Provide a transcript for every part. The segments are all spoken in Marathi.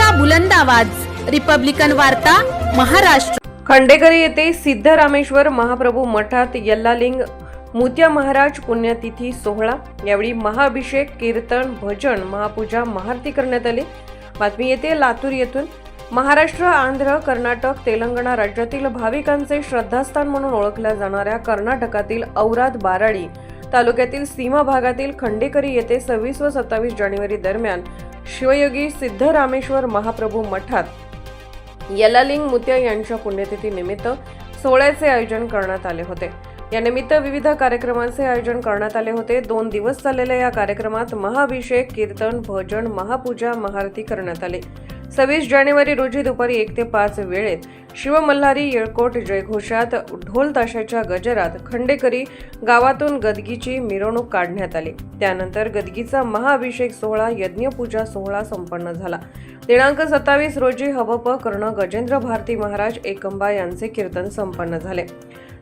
लोकशाहीचा बुलंद आवाज. रिपब्लिकन वार्ता महाराष्ट्र. खंडेकरी येथे सिद्धरामेश्वर महाप्रभू मठात यल्लालिंग मुत्या महाराज पुण्यतिथी सोहळा. यावेळी महाअभिषेक कीर्तन भजन महापूजा महाआरती करण्यात आली. बातमी येते लातूर येथून. महाराष्ट्र आंध्र कर्नाटक तेलंगणा राज्यातील भाविकांचे श्रद्धास्थान म्हणून ओळखल्या जाणाऱ्या कर्नाटकातील औराद बाराळी तालुक्यातील सीमा भागातील खंडेकरी येथे सव्वीस व सत्तावीस जानेवारी दरम्यान शिवयोगी सिद्धरामेश्वर महाप्रभू मठात यलालिंग मुत्या यांच्या पुण्यतिथीनिमित्त सोहळ्याचे आयोजन करण्यात आले होते. यानिमित्त विविध कार्यक्रमांचे आयोजन करण्यात आले होते. दोन दिवस चाललेल्या या कार्यक्रमात महाअभिषेक कीर्तन भजन महापूजा महाआरती करण्यात आली. सव्वीस जानेवारी रोजी दुपारी एक ते पाच वेळेत शिवमल्हारी येळकोट जयघोषात ढोल ताशाच्या गजरात खंडेकरी गावातून गदगीची मिरवणूक काढण्यात आली. त्यानंतर गदगीचा महाअभिषेक सोहळा यज्ञपूजा सोहळा संपन्न झाला. दिनांक सत्तावीस रोजी हवप कर्ण गजेंद्र भारती महाराज एकंबा यांचे कीर्तन संपन्न झाले.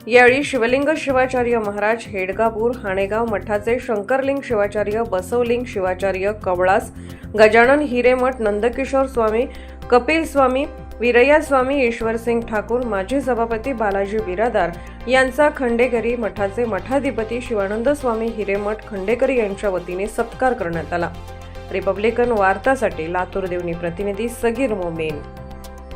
यावेळी शिवलिंग शिवाचार्य महाराज हेडगापूर हाणेगाव मठाचे शंकरलिंग शिवाचार्य बसवलिंग शिवाचार्य कवळास गजानन हिरेमठ नंदकिशोर स्वामी कपिल स्वामी विरया स्वामी ईश्वरसिंग ठाकूर माजी सभापती बालाजी बिरादार यांचा खंडेकरी मठाचे मठाधिपती शिवानंद स्वामी हिरेमठ खंडेकरी यांच्या वतीने सत्कार करण्यात आला. रिपब्लिकन वार्तासाठी लातूर देवणी प्रतिनिधी सगीर मोमेन.